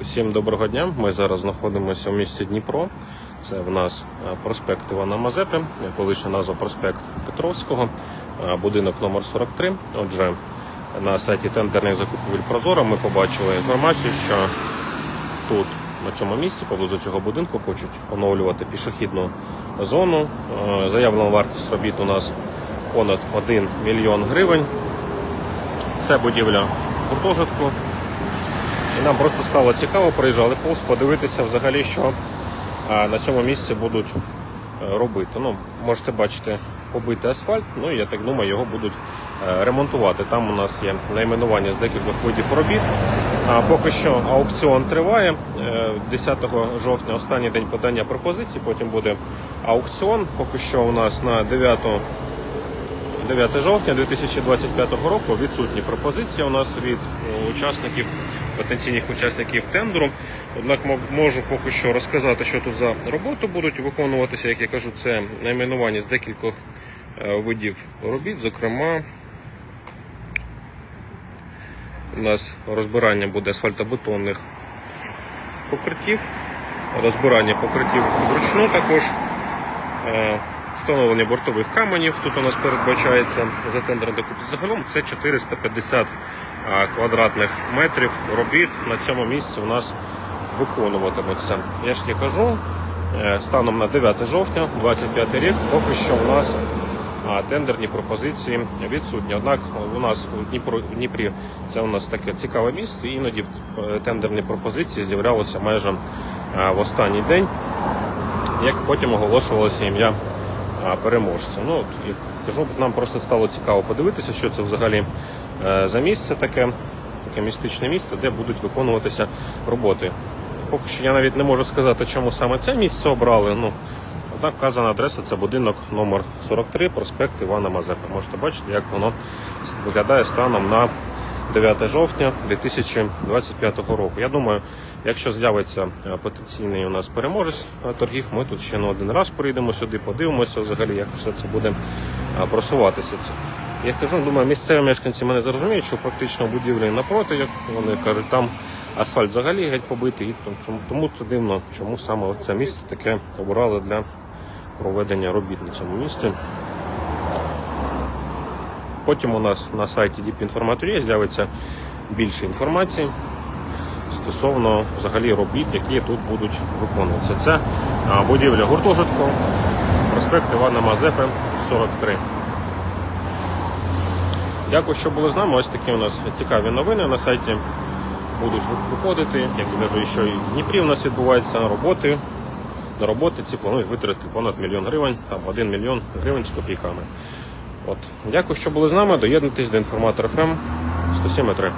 Усім доброго дня. Ми зараз знаходимося у місті Дніпро. Це в нас е, проспект Івана Мазепи, колишня назва проспект Петровського, е, будинок номер 43. Отже, на сайті тендерних закупівель Прозоро ми побачили інформацію, що тут на цьому місці, поблизу цього будинку, хочуть оновлювати пішохідну зону. Е, Заявлена вартість робіт у нас понад 1 мільйон гривень. Це будівля гуртожитку. І нам просто стало цікаво, приїжджали повз, подивитися взагалі, що на цьому місці будуть е, робити. Ну, можете бачити побитий асфальт, ну я так думаю, його будуть е, ремонтувати. Там у нас є найменування з декількох видів робіт. А поки що аукціон триває. Е, 10 жовтня останній день подання пропозицій, потім буде аукціон. Поки що у нас на 9 9 жовтня 2025 року відсутні пропозиції у нас від е, учасників, потенційних учасників тендеру. Однак можу поки що розказати, що тут за роботи будуть виконуватися. Як я кажу, це найменування з декількох е, видів робіт. Зокрема, у нас розбирання буде асфальтобетонних покриттів, розбирання покриттів вручну також. Е, Встановлення бортових каменів тут у нас передбачається за тендером докупити. Загалом це 450 квадратних метрів робіт на цьому місці у нас виконуватимуться. Я ж не кажу, е, станом на 9 жовтня 25 рік поки що у нас тендерні пропозиції відсутні. Однак у нас у Дніпро, в Дніпрі це у нас таке цікаве місце, іноді е, тендерні пропозиції з'являлися майже в останній день як потім оголошувалося ім'я переможця. Ну, як кажу, нам просто стало цікаво подивитися, що це взагалі е, за місце таке, таке містичне місце, де будуть виконуватися роботи. Поки що я навіть не можу сказати, чому саме це місце обрали. Ну, Однак вказана адреса це будинок номер 43, проспект Івана Мазепи. Можете бачити, як воно виглядає станом на 9 жовтня 2025 року. Я думаю, якщо з'явиться е, потенційний у нас переможець е, торгів, ми тут ще не один раз прийдемо сюди, подивимося взагалі, як все це буде е, просуватися. Я кажу, думаю, місцеві мешканці мене зрозуміють, що практично будівлі напроти, вони кажуть, там асфальт взагалі геть побитий, тому це дивно, чому саме це місце таке обрали для проведення робіт на цьому місці. Потім у нас на сайті Діпінформаторія з'явиться більше інформації стосовно взагалі робіт, які тут будуть виконуватися. Це будівля гуртожитку, проспект Івана Мазепи, 43. Дякую, що були з нами. Ось такі у нас цікаві новини на сайті будуть виходити. Як я кажу, що і в Дніпрі у нас відбуваються роботи. На роботи ці планують витратити понад мільйон гривень, там 1 мільйон гривень з копійками. От. Дякую, що були з нами. Доєднуйтесь до інформатора ФМ 107.3.